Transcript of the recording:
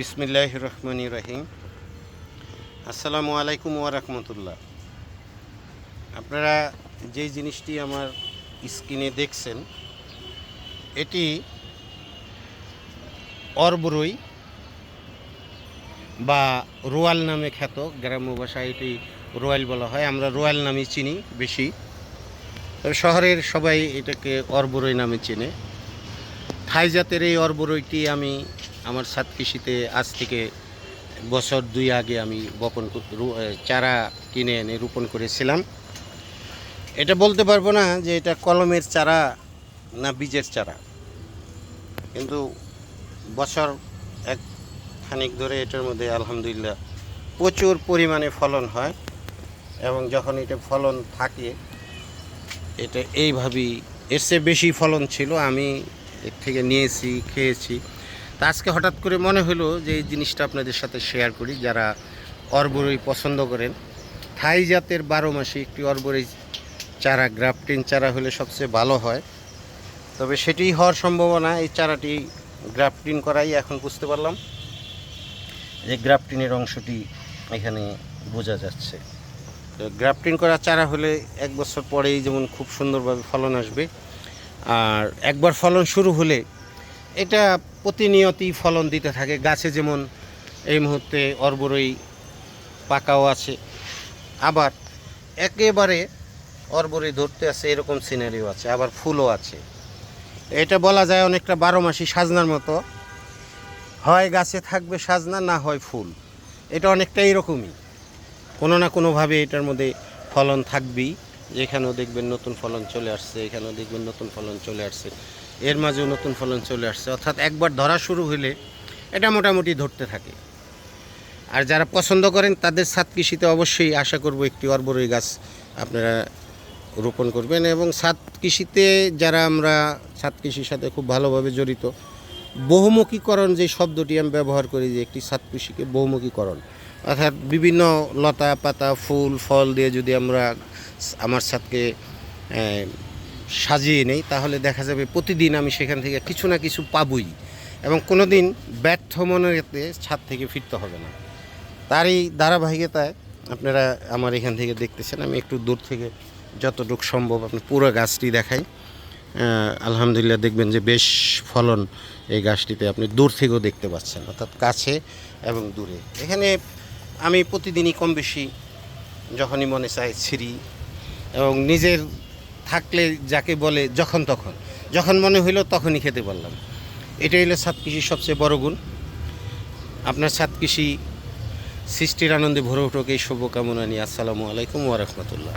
বিসমিল্লাহ রহমান রহিম। আসসালামু আলাইকুম ওয়ারহমতুল্লাহ আপনারা যেই জিনিসটি আমার স্ক্রিনে দেখছেন, এটি অরবরই বা রোয়াল নামে খ্যাত, গ্রাম্য ভাষায় এটি রোয়াল বলা হয়। আমরা রোয়াল নামে চিনি বেশি। শহরের সবাই এটাকে অরবরই নামে চেনে। থাই জাতের এই অরবরইটি আমি আমার সাত কৃষিতে আজ থেকে বছর দুই আগে আমি বপন চারা কিনে এনে রোপণ করেছিলাম। এটা বলতে পারব না যে এটা কলমের চারা না বীজের চারা। কিন্তু বছর এক খানিক ধরে এটার মধ্যে আলহামদুলিল্লাহ প্রচুর পরিমাণে ফলন হয় এবং যখন এটা ফলন থাকে, এটা এইভাবেই এর চেয়ে বেশি ফলন ছিল। আমি এর থেকে নিয়েছি, খেয়েছি। তা আজকে হঠাৎ করে মনে হলো যে এই জিনিসটা আপনাদের সাথে শেয়ার করি, যারা অরবরই পছন্দ করেন। থাই জাতের বারো মাসে একটি অরবরই চারা, গ্রাফটিন চারা হলে সবচেয়ে ভালো হয়। তবে সেটি হওয়ার সম্ভাবনা, এই চারাটি গ্রাফটিন করাই এখন বুঝতে পারলাম। যে গ্রাফটিনের অংশটি এখানে বোঝা যাচ্ছে। তো গ্রাফটিং করা চারা হলে এক বছর পরেই যেমন খুব সুন্দরভাবে ফলন আসবে। আর একবার ফলন শুরু হলে এটা প্রতিনিয়তই ফলন দিতে থাকে। গাছে যেমন এই মুহূর্তে অর্বরই পাকাও আছে, আবার একেবারে অর্বরই ধরতে আছে এরকম সিনারিও আছে, আবার ফুলও আছে। এটা বলা যায় অনেকটা বারো মাসি সাজনার মতো। হয় গাছে থাকবে সাজনা, না হয় ফুল। এটা অনেকটা এরকমই। কোনো না কোনোভাবে এটার মধ্যে ফলন থাকবেই। যেখানেও দেখবেন নতুন ফলন চলে আসছে, এখানেও দেখবেন নতুন ফলন চলে আসছে। এর মাঝেও নতুন ফলন চলে আসছে। অর্থাৎ একবার ধরা শুরু হলে এটা মোটামুটি ধরতে থাকে। আর যারা পছন্দ করেন, তাদের ছাদ কৃষিতে অবশ্যই আশা করব একটি অর্বরই গাছ আপনারা রোপণ করবেন এবং ছাদ কৃষিতে যারা আমরা ছাদ কৃষির সাথে খুব ভালোভাবে জড়িত, বহুমুখীকরণ যে শব্দটি আমি ব্যবহার করি যে একটি ছাদ কৃষিকে বহুমুখীকরণ। অর্থাৎ বিভিন্ন লতা পাতা, ফুল, ফল দিয়ে যদি আমরা আমার ছাদকে সাজিয়ে নেই, তাহলে দেখা যাবে প্রতিদিন আমি সেখান থেকে কিছু না কিছু পাবই এবং কোনো দিন ব্যর্থ মনে রেখে ছাদ থেকে ফিরতে হবে না। তারই ধারাবাহিকতায় আপনারা আমার এখান থেকে দেখতেছেন, আমি একটু দূর থেকে যতটুকু সম্ভব আপনি পুরো গাছটি দেখাই। আলহামদুলিল্লাহ দেখবেন যে বেশ ফলন এই গাছটিতে আপনি দূর থেকেও দেখতে পাচ্ছেন, অর্থাৎ কাছে এবং দূরে। এখানে আমি প্রতিদিনই কম বেশি যখনই মনে চায় ছিঁড়ি এবং নিজের থাকলে যাকে বলে যখন তখন, যখন মনে হইল তখনই খেতে পারলাম। এটাই হলো সাত কৃষির সবচেয়ে বড় গুণ। আপনার সাত কৃষি সৃষ্টির আনন্দে ভরে উঠুক এই শুভকামনা নিয়ে। আসসালামু আলাইকুম ওরহমতুল্লাহ